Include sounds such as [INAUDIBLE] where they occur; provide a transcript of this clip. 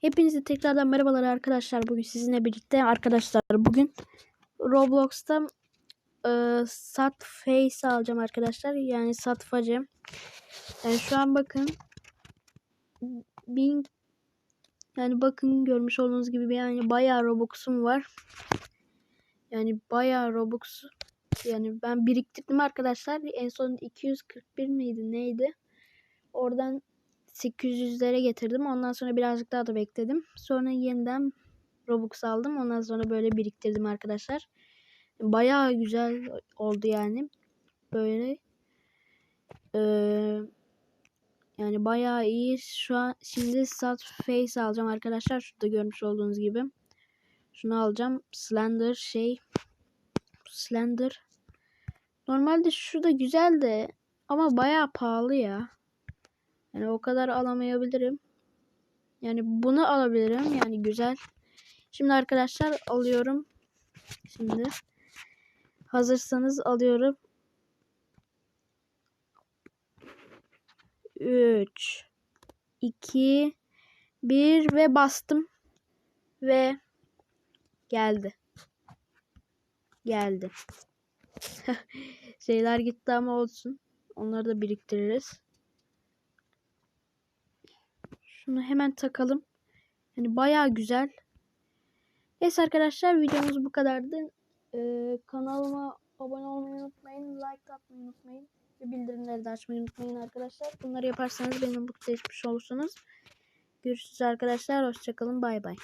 Hepinize tekrardan merhabalar arkadaşlar. Bugün sizinle birlikte arkadaşlar bugün Roblox'ta e, sat face alacağım arkadaşlar. Yani satfacı. Yani şu an bakın bin yani bakın görmüş olduğunuz gibi yani bayağı Robux'um var. Yani bayağı Robux yani ben biriktirdim arkadaşlar. En son 241 miydi neydi? Oradan 800'lere getirdim. Ondan sonra birazcık daha da bekledim. Sonra yeniden Robux aldım. Ondan sonra böyle biriktirdim arkadaşlar. Bayağı güzel oldu yani. Böyle. Ee, yani bayağı iyi. Şu an şimdi sat face alacağım arkadaşlar. Şurada görmüş olduğunuz gibi. Şunu alacağım. Slender şey. Slender. Normalde şu da güzel de ama bayağı pahalı ya. Yani o kadar alamayabilirim. Yani bunu alabilirim. Yani güzel. Şimdi arkadaşlar alıyorum. Şimdi hazırsanız alıyorum. 3 2 1 ve bastım. Ve geldi. Geldi. [LAUGHS] Şeyler gitti ama olsun. Onları da biriktiririz. Şunu hemen takalım. Yani bayağı güzel. Neyse arkadaşlar videomuz bu kadardı. Ee, kanalıma abone olmayı unutmayın. Like atmayı unutmayın. Ve bildirimleri de açmayı unutmayın arkadaşlar. Bunları yaparsanız beni mutlu etmiş olursunuz. Görüşürüz arkadaşlar. Hoşçakalın. Bay bay.